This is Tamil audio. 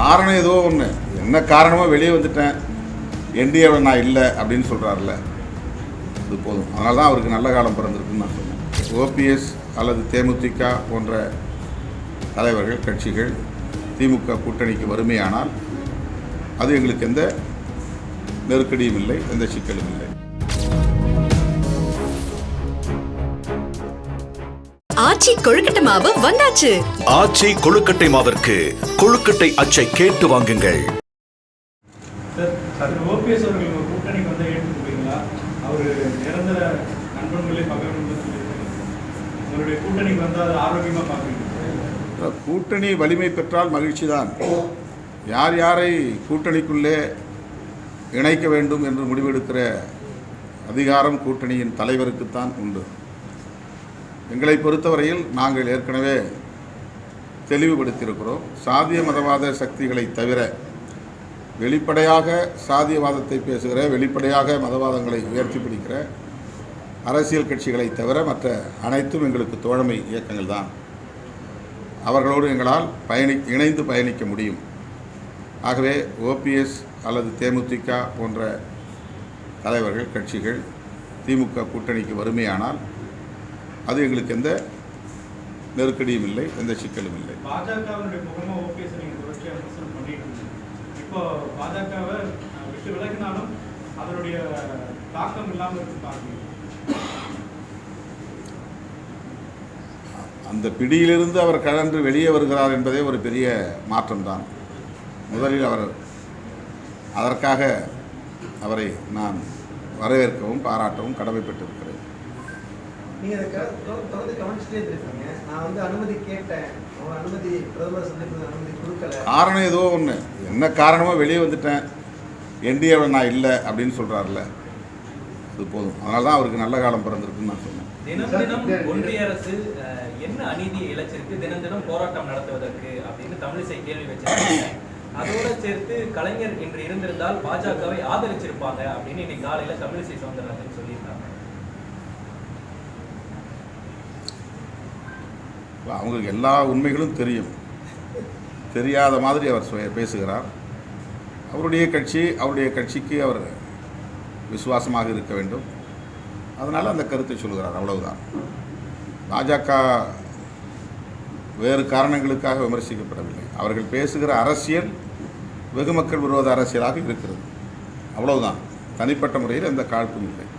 காரணம் ஏதோ ஒன்று என்ன காரணமோ வெளியே வந்துட்டேன். என்டிஏவில் நான் இல்லை அப்படின்னு சொல்கிறாருல்ல அது போதும். அதனால தான் அவருக்கு நல்ல காலம் பிறந்திருக்குன்னு நான் சொன்னேன். ஓபிஎஸ் அல்லது தேமுதிக போன்ற தலைவர்கள் கட்சிகள் திமுக கூட்டணிக்கு வறுமையானால் அது எங்களுக்கு எந்த நெருக்கடியும் இல்லை எந்த சிக்கலும் இல்லை. ஆச்சி கொழுக்கட்டை மாவு வந்தாச்சு. ஆச்சி கொழுக்கட்டை மாவிற்கு கொழுக்கட்டை அச்சை கேட்டு வாங்குங்கள். கூட்டணி வலிமை பெற்றால் மகிழ்ச்சி தான். யார் யாரை கூட்டணிக்குள்ளே இணைக்க வேண்டும் என்று முடிவெடுக்கிற அதிகாரம் கூட்டணியின் தலைவருக்குத்தான் உண்டு. எங்களை பொறுத்தவரையில் நாங்கள் ஏற்கனவே தெளிவுபடுத்தியிருக்கிறோம். சாதிய மதவாத சக்திகளை தவிர வெளிப்படையாக சாதியவாதத்தை பேசுகிற வெளிப்படையாக மதவாதங்களை உயர்த்தி பிடிக்கிற அரசியல் கட்சிகளை தவிர மற்ற அனைத்தும் எங்களுக்கு தோழமை இயக்கங்கள் தான். அவர்களோடு எங்களால் பயணி இணைந்து பயணிக்க முடியும். ஆகவே ஓபிஎஸ் அல்லது தேமுதிக போன்ற தலைவர்கள் கட்சிகள் திமுக கூட்டணிக்கு வறுமையானால் அது எங்களுக்கு எந்த நெருக்கடியும் இல்லை எந்த சிக்கலும் இல்லை. அந்த பிடியிலிருந்து அவர் கழன்று வெளியே வருகிறார் என்பதே ஒரு பெரிய மாற்றம்தான். முதலில் அவர் அதற்காக அவரை நான் வரவேற்கவும் பாராட்டவும் கடமைப்பட்டிருக்கிறேன். நீங்க அதை க- தொ- தொடர்ந்து கவனிச்சுட்டே இருந்திருக்கீங்க நான் வந்து அனுமதி கேட்டேன். அவங்க அனுமதி பிரதமர் சந்திப்பு அனுமதி கொடுக்கல. காரணம் ஏதோ ஒன்று என்ன காரணமோ வெளியே வந்துட்டேன். என்டிஏவில் நான் இல்லை அப்படின்னு சொல்கிறாருல்ல அது போதும். அதனால தான் அவருக்கு நல்ல காலம் பிறந்திருக்குன்னு நான் சொன்னேன். தினம் தினம் ஒன்றிய அரசு என்ன அநீதியை இழைச்சிருக்கு தினம் தினம் போராட்டம் நடத்துவதற்கு அப்படின்னு தமிழிசை கேள்வி வச்சிருக்காங்க. அதோட சேர்த்து கலைஞர் இன்று இருந்திருந்தால் பாஜகவை ஆதரிச்சிருப்பாங்க அப்படின்னு இன்னைக்கு காலையில தமிழிசை சவுந்தரராஜன் சொல்லியிருக்காங்க. அவங்களுக்கு எல்லா உண்மைகளும் தெரியும். தெரியாத மாதிரி அவர் சுய- பேசுகிறார். அவருடைய கட்சி அவருடைய கட்சிக்கு அவர் விசுவாசமாக இருக்க வேண்டும். அதனால் அந்த கருத்தை சொல்கிறார் அவ்வளவுதான். பாஜக வேறு காரணங்களுக்காக விமர்சிக்கப்படவில்லை. அவர்கள் பேசுகிற அரசியல் வெகுமக்கள் விரோத அரசியலாக இருக்கிறது. அவ்வளவுதான். தனிப்பட்ட முறையில் எந்த காழ்ப்பும் இல்லை.